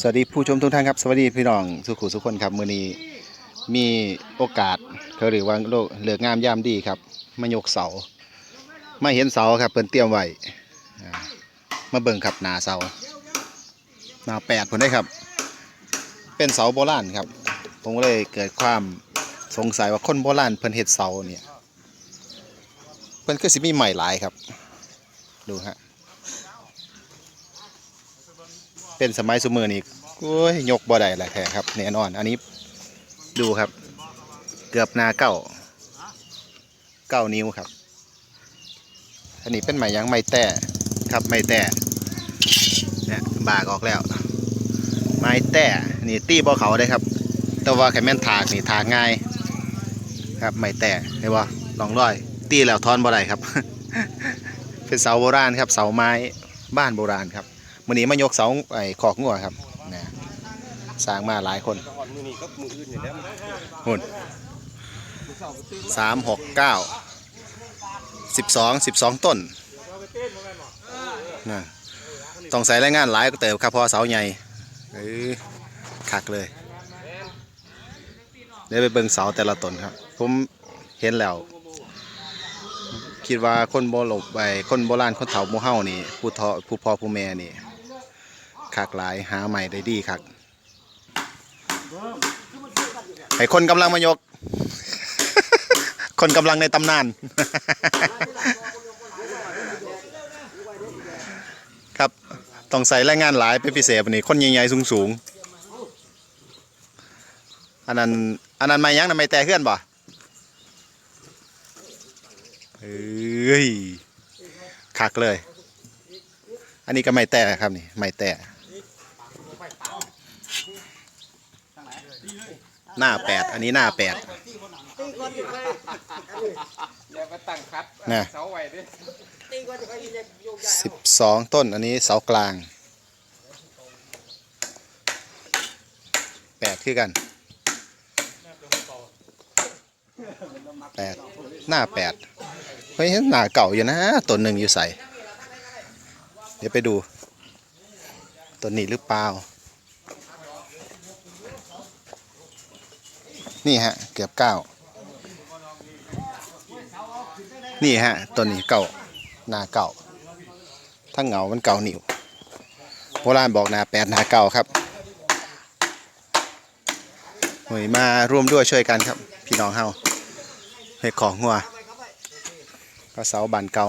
สวัสดีผู้ชมทุกท่านครับ สวัสดีพี่น้องสุขุสุขคนครับมื้อนี้มีโอกาสเขาเรียกว่าโลกเหลือกงามยามดีครับมายกเสาไมาเห็นเสาครับเพิ่นเตรียมไว้มาเบิ่งครับนาเสานาแปดผลได้ครับ เป็นเสาโบราณครับ ผมก็เลยเกิดความสงสัยว่าคนโบราณเพิ่นเฮ็ดเสาเนี่ยเพิ่นคือสิมีใหม่หลายครับ ดูฮะ เป็นสมัยสมือนี่โอ้ยยกบ่ได้แหละแท้ครับแน่นอน อันนี้ดูครับ เกือบนาเก้าเก้านิ้วครับ อันนี้เป็นไม้ยังไม้แต่ครับไม้แต่เนี่ยบากออกแล้ว ไม้แต่นี่ตีบ่เขาได้ครับ แต่ว่าแค่แม่นถากนี่ถากง่าย ครับไม้แต่เห็นบ่ลองร้อยตีแล้วทอนบ่ได้ครับ เป็นเสาโบราณครับ เสาไม้บ้านโบราณครับ มื่อนี้มายกเสาไอ้ขอกงัวครับนะสร้างมาหลายคนก่อนมือนี้ก็มืออื่นอยู่แล้วมันหุ่นสามหกเก้าสิบสองสิบสองต้นนะต้องใส่แรงงานหลายก็เติบครับเพอเสาใหญ่เออคักเลยได้ไปเบิ่งเสาแต่ละต้นครับ ผมเห็นแล้วคิดว่าคนโบราณไปคนโบราณคนเฒ่าโมเฮานี่ผู้ทอผู้พ่อผู้แม่นี่ คักหลายหาใหม่ได้ดีคักให้คนกำลังมายก คนกำลังในตำนาน ครับ ต้องใส่แรงงานหลายเป็นพิเศษนนี้คนใหญ่ๆสูงๆ อันนั้น อันนั้นไม่ยั้งนะไม่แต่เพื่อนบ่เอ้ยคักเลย อันนี้ก็ไม่แต่ครับนี่ ไม่แต่ หน้าแปดอันนี้หน้าแปดอย่ามาตั้งคัดนะเสาไว้ดิสิบสองต้นอันนี้เสากลางแปดคือกันแปดหน้าแปดเฮ้ยหน้าเก่าอยู่นะต้นหนึ่งอยู่ใส่ เดี๋ยวไปดูต้นนี้หรือเปล่า นี่ฮะ เกือบเก้านี่ฮะต้นนี้เก่าหน้าเก่าทั้งเหงามันเก่าหนิวโบราณบอกหนาแปดหนาเก่าครับหน่วยมาร่วมด้วยช่วยกันครับ พี่น้องเฮาเฮ็ดของหัวก็เสาบานเก่า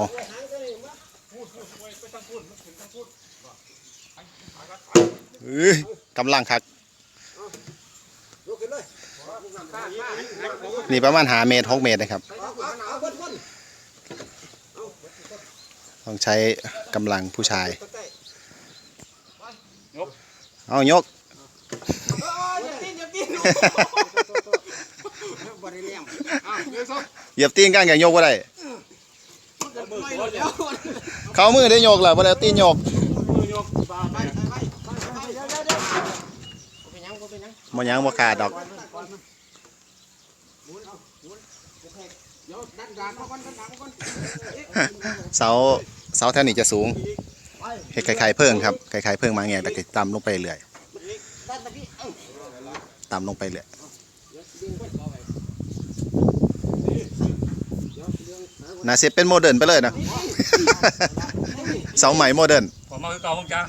เอ้ยกำลังคัก นี่ประมาณหาเมตรหกเมตรนะครับ ต้องใช้กำลังผู้ชาย เอายกเหยียบตีนกันกับยกว่าได้ เขามือได้ยกแหละบ่ได้เอาตีนยกมันยังบ่ขาดดอก เสาเสาแถวนี้จะสูงเฮ็ดคล้ายๆเพิ่งครับคล้ายๆเพิ่งมาแงแต่ก็ต่ำลงไปเรื่อยต่ำลงไปเรื่อยน่าเสียเป็นโมเดิร์นไปเลยนะเสาใหม่โมเดิร์นผมมาคือเก่าของจ้า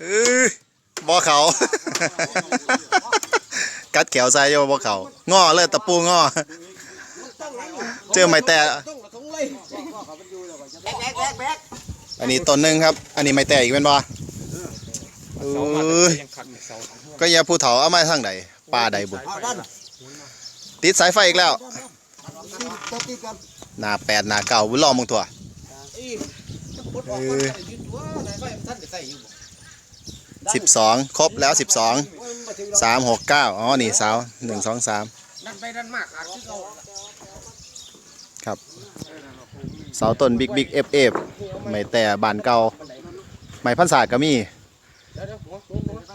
เอ้ยบ่เขา กัดแขวใส่โยบ่เขางอเลยตะปูงอเจอไม้แต่อันนี้ต้นหนึ่งครับ อันนี้ไม่แตกอีกเป็นบ่เอ้ยยังคัดเสาก็อย่าผู้เฒ่าเอามาทางใดป่าใดบุญติดสายไฟอีกแล้วหน้าแปดหน้าเก่าบุญล้อมมึงตัวสิบสองครบแล้วสิบสอง สามหกเก้าอ๋อ นี่เสาหนึ่งสองสามดันไปดันมากอาจจะเอาเสาต้นบิ๊กบิ๊กเอฟเอฟไม่แต่บานเก่าไม้พันศาสตร์ก็มี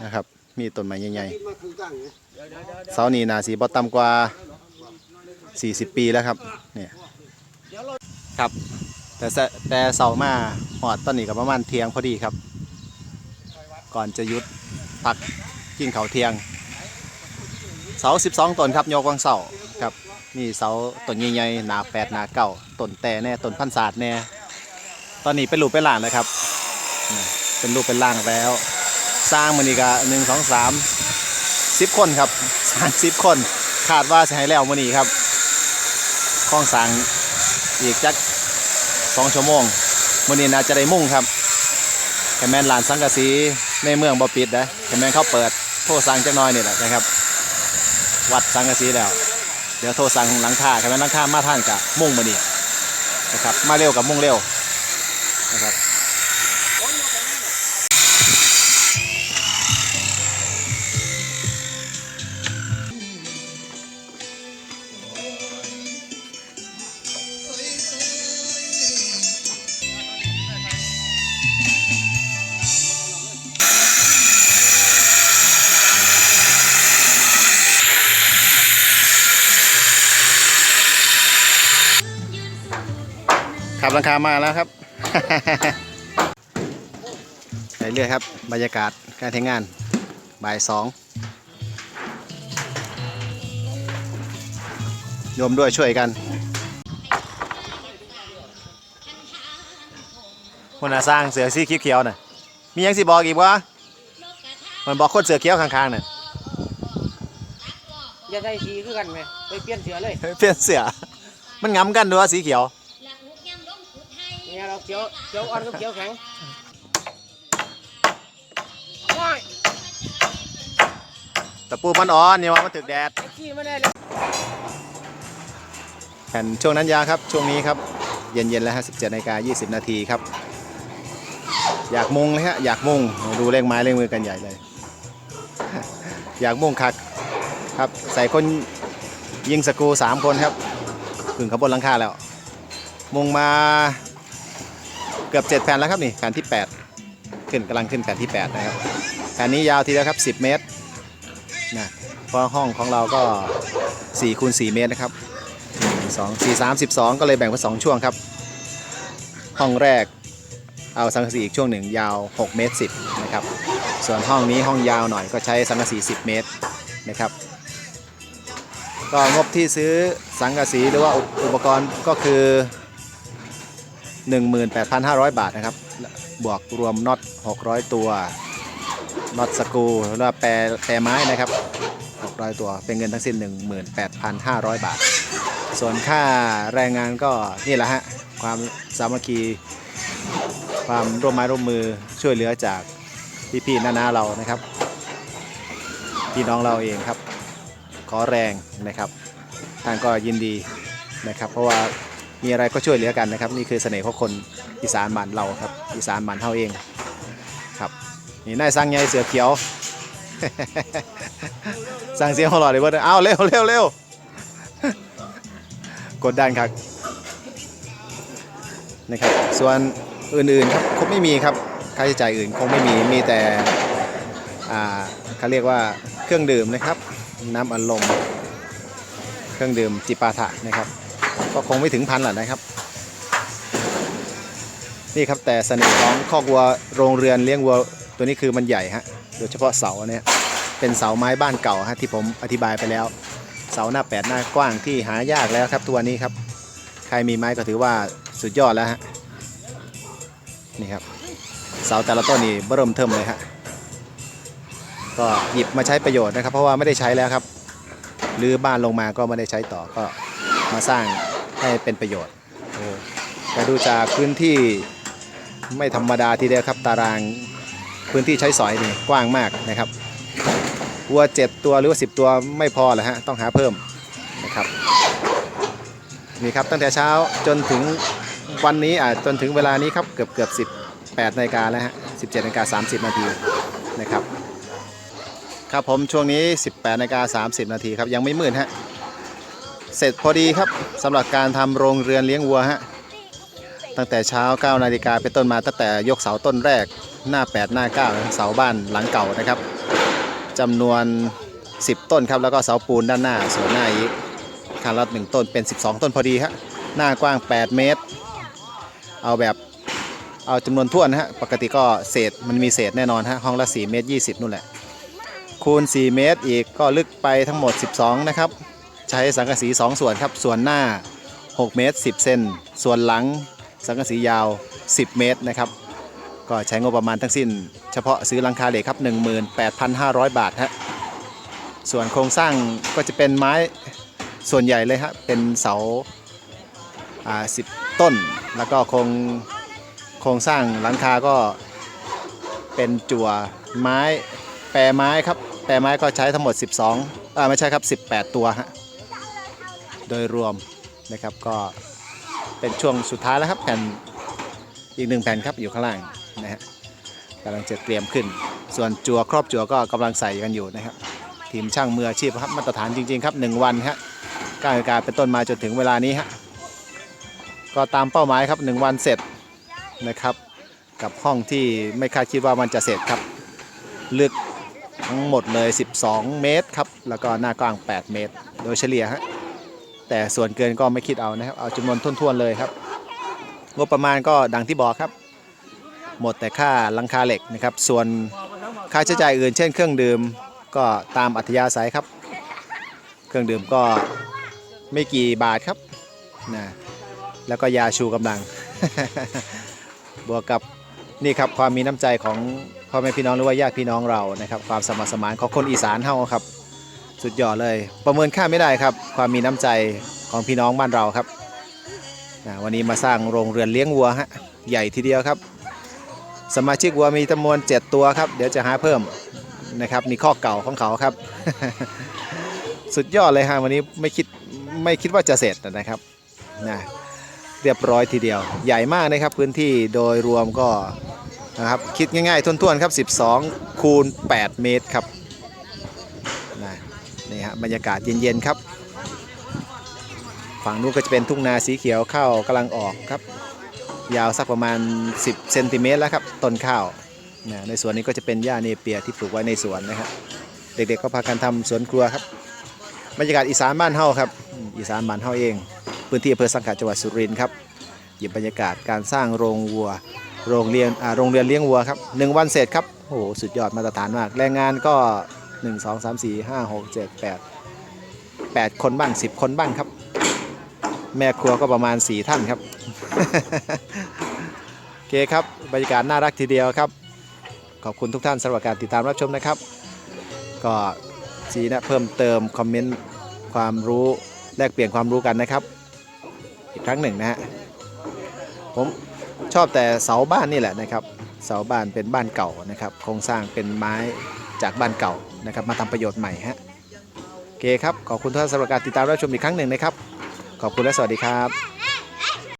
นะครับ มีต้นไม้ใหญ่ๆเสานี้นาสีบอต่ำกว่า 40 ปีแล้วครับเนี่ยครับ แต่แต่เสามาหอดตอนนี้ก็ประมาณเทียงพอดีครับ ก่อนจะยุดพัก กินเขาเทียง เสา12ต้นครับยกวังเสาครับนี่เสาต้นใหญ่ๆหนาแปดหนาเก้าต้นแต่แน่ต้นพันศาสตร์แน่ตอนนี้เป็นรูปเป็นล่างแล้วครับ เป็นรูปเป็นล่างแล้ว สร้างมันอีกอะหนึ่งสองสามสิบคนครับสร้างสิบคนคาดว่าจะให้แล้วมันนี้ครับข้องสางอีกจักสองชั่วโมงมันนี้น่าจะได้มุ่งครับแคมแมนลานสังกะสีในเมืองบ่ปิดนะแคมแมนเขาเปิด โทรสั่งจักน้อยนี่แหละนะครับ วัดสังกะสีแล้ว เดี๋ยวโทรสั่งหลังคาแคมแมนหลังคามาท่านกับมุ่งมานี่นะครับ มาเร็วกับมุ่งเร็วนะครับ ขับหลังคามาแล้วครับไปเรื่อยครับ บรรยากาศการทำงานบ่ายสองรวมด้วยช่วยกันคนน่ะสร้างเสือสีเขียวๆน่ะ มีหยังสิบอกอีกวะมันบอกคนเสือเขียวข้างๆน่ะอย่าได้สีคือกันไหมไปเปลี่ยนเสือเลย เปลี่ยนเสือ มันงำกันด้วยสีเขียว เนี่ยเราเขียวเขียวอ่อนกับเขียวแข็งว้ายตะปูมันอ่อนเนี่ยว่ามันถึกแดดไอ้ขี้ไม่ได้เลยแผ่นช่วงนั้นยาครับช่วงนี้ครับเย็นๆแล้วฮะ17นาฬิกา20 นาทีครับ อยากมุงเลยฮะอยากมุงดูเร่งไม้เร่งมือกันใหญ่เลย อยากมุงคักครับใส่คนยิงสกรูสามคนครับถึงขบวนหลังคาแล้ว มุงมา เกือบ 7 แผ่นแล้วครับนี่แผ่นที่ 8 ขึ้นกำลังขึ้นแผ่นที่ 8 นะครับแผ่นนี้ยาวทีเดียวครับ 10 เมตรนะเพราะห้องของเราก็4คูณ4เมตรนะครับสองสี่สามสิบสองก็เลยแบ่งเป็นสองช่วงครับ ห้องแรกเอาสังกะสีอีกช่วงหนึ่งยาว 6 เมตร 10 นะครับ ส่วนห้องนี้ห้องยาวหน่อยก็ใช้สังกะสี 10 เมตรนะครับ ก็งบที่ซื้อสังกะสีหรือว่าอุปกรณ์ก็คือ 18,500 บาทนะครับ บวกรวมน็อต 600 ตัว น็อตสกูแล้วแปรแปรไม้นะครับ 600 ตัว เป็นเงินทั้งสิ้น 18,500 บาท ส่วนค่าแรงงานก็นี่แหละฮะ ความสามัคคี ความร่วมไม้ร่วมมือช่วยเหลือจากพี่ๆน้าๆเรานะครับ พี่น้องเราเองครับ ขอแรงนะครับท่านก็ยินดีนะครับ เพราะว่า มีอะไรก็ช่วยเหลือกันนะครับ นี่คือเสน่ห์ของคนอีสานบ้านเราครับ อีสานบ้านเฮาเองครับนี่นายสร้างใหญ่เสือเขียวสร้างเสียงหัวเราะเลยว่าอ้าวเร็วเร็วเร็วกดดันครับนะครับ ส่วนอื่นๆครับคงไม่มีครับค่าใช้จ่ายอื่นคงไม่มีมีแต่อ่าเขาเรียกว่าเครื่องดื่มนะครับ น้ำอัดลม เครื่องดื่มจิปาถะนะครับ ก็คงไม่ถึงพันหรอกนะครับ นี่ครับแต่เสน่ห์ของคอกวัวโรงเรือนเลี้ยงวัวตัวนี้คือมันใหญ่ฮะโดยเฉพาะเสาเนี่ยเป็นเสาไม้บ้านเก่าฮะที่ผมอธิบายไปแล้ว เสาหน้าแปดหน้ากว้างที่หายากแล้วครับตัวนนี้ครับ ใครมีไม้ก็ถือว่าสุดยอดแล้วฮะนี่ครับเสาแต่ละต้นนี่เบิ่มเทิมเลยฮะก็หยิบมาใช้ประโยชน์นะครับ เพราะว่าไม่ได้ใช้แล้วครับหรือบ้านลงมาก็ไม่ได้ใช้ต่อก็ มาสร้างให้เป็นประโยชน์โอ้แต่ดูจากพื้นที่ไม่ธรรมดาทีเดียวครับตารางพื้นที่ใช้สอยนี่กว้างมากนะครับวัวเจ็ดตัวหรือว่าสิบตัวไม่พอแหละฮะต้องหาเพิ่มนะครับนี่ครับตั้งแต่เช้าจนถึงวันนี้อ่าจนถึงเวลานี้ครับเกือบเกือบสิบแปดนาฬิกาแล้วฮะสิบเจ็ดนาฬิกาสามสิบนาทีนะครับครับผมช่วงนี้ 18นาฬิกา30 นาทีครับ ยังไม่มืดฮะ เสร็จพอดีครับสำหรับการทำโรงเรือนเลี้ยงวัวฮะตั้งแต่เช้า9นาฬิกาเป็นต้นมาตั้งแต่ยกเสาต้นแรกหน้า 8 หน้า 9 เสาบ้านหลังเก่านะครับจำนวน 10 ต้นครับแล้วก็เสาปูนด้านหน้าส่วนหน้าอีกคันละ1ต้นเป็น 12 ต้นพอดีครับหน้ากว้าง 8 เมตร เอาแบบเอาจำนวนถ้วนะฮะปกติก็เศษมันมีเศษแน่นอนฮะห้องละ4เมตร20นู่นแหละคูณ 4 เมตรอีกก็ลึกไปทั้งหมด 12 นะครับ ใช้สังกะสี 2 ส่วนครับ ส่วนหน้า 6 เมตร 10 เซนส่วนหลังสังกะสียาว 10 เมตรนะครับ ก็ใช้งบประมาณทั้งสิ้น เฉพาะซื้อหลังคาเหล็กครับ 18,500 บาทฮะส่วนโครงสร้างก็จะเป็นไม้ส่วนใหญ่เลยฮะเป็นเสาอ่า10ต้น แล้วก็โครงโครงสร้างหลังคาก็เป็นจั่วไม้แปรไม้ครับ แปรไม้ก็ใช้ทั้งหมด 12อ่าไม่ใช่ครับ 18 ตัวฮะ โดยรวมนะครับก็เป็นช่วงสุดท้ายแล้วครับแผ่นอีกหนึ่งแผ่นครับอยู่ข้างล่างนะฮะกำลังจะเตรียมขึ้น ส่วนจั่วครอบจั่วก็กำลังใส่กันอยู่นะครับ ทีมช่างมืออาชีพครับมาตรฐานจริงๆครับ 1 วันฮะก้าฬิการเป็นต้นมาจนถึงเวลานี้ฮะก็ตามเป้าหมายครับ 1 วันเสร็จนะครับ กับห้องที่ไม่คาดคิดว่ามันจะเสร็จครับ ลึกทั้งหมดเลย 12 เมตรครับ แล้วก็หน้ากว้าง 8 เมตร โดยเฉลี่ยฮะ แต่ส่วนเกินก็ไม่คิดเอานะครับ เอาจำนวนทุ่นๆเลยครับ งบประมาณก็ดังที่บอกครับ หมดแต่ค่าลังคาเหล็กนะครับ ส่วนค่าใช้จ่ายอื่น เช่นเครื่องดื่มก็ตามอัธยาศัยครับ เครื่องดื่มก็ไม่กี่บาทครับนะแล้วก็ยาชูกำลัง บวกกับนี่ครับความมีน้ำใจของพ่อแม่พี่น้องหรือว่าญาติพี่น้องเรานะครับ ความสมัครสมานของคนอีสานเฮาครับ สุดยอดเลย ประเมินค่าไม่ได้ครับ ความมีน้ำใจของพี่น้องบ้านเราครับวันนี้มาสร้างโรงเรือนเลี้ยงวัวฮะใหญ่ทีเดียวครับ สมาชิกวัวมีจำนวน 7 ตัวครับ เดี๋ยวจะหาเพิ่มนะครับนี่ข้อเก่าของเขาครับ สุดยอดเลยฮะวันนี้ไม่คิดไม่คิดว่าจะเสร็จนะครับนะเรียบร้อยทีเดียว ใหญ่มากนะครับพื้นที่โดยรวมก็นะครับคิดง่ายๆทวนๆครับ 12 คูณ 8 เมตรครับ บรรยากาศเย็นๆครับ ฝั่งนู้นก็จะเป็นทุ่งนาสีเขียวข้าวกำลังออกครับ ยาวสักประมาณ 10เซนติเมตรแล้วครับต้นข้าวนะในสวนนี้ก็จะเป็นหญ้าเนเปียที่ปลูกไว้ในสวนนะครับเด็กๆก็พากันทำสวนครัวครับบรรยากาศอีสานบ้านเฮาครับอีสานบ้านเฮาเอง พื้นที่อำเภอสังขะจังหวัดสุรินทร์ครับหยิบบรรยากาศการสร้างโรงวัว โรงเรียนโรงเรียนเลี้ยงวัวครับหนึ่งวันเสร็จครับโอ้โหสุดยอดมาตรฐานมาก แรงงานก็ 1 2 3 4 5 6 7 8 8 คนบ้าง 10 คนบ้างครับ แม่ครัวก็ประมาณ 4 ท่านครับ โอเคครับ บรรยากาศน่ารักทีเดียวครับ ขอบคุณทุกท่านสำหรับการติดตามรับชมนะครับ ก็สีนะเพิ่มเติมคอมเมนต์ความรู้แลกเปลี่ยนความรู้กันนะครับ อีกครั้งหนึ่งนะฮะผมชอบแต่เสาบ้านนี่แหละนะครับ เสาบ้านเป็นบ้านเก่านะครับ โครงสร้างเป็นไม้จากบ้านเก่า นะครับมาทำประโยชน์ใหม่ฮะโอเคครับขอบคุณทุกท่านสำหรับการติดตามรับชมอีกครั้งหนึ่งนะครับ ขอบคุณและสวัสดีครับ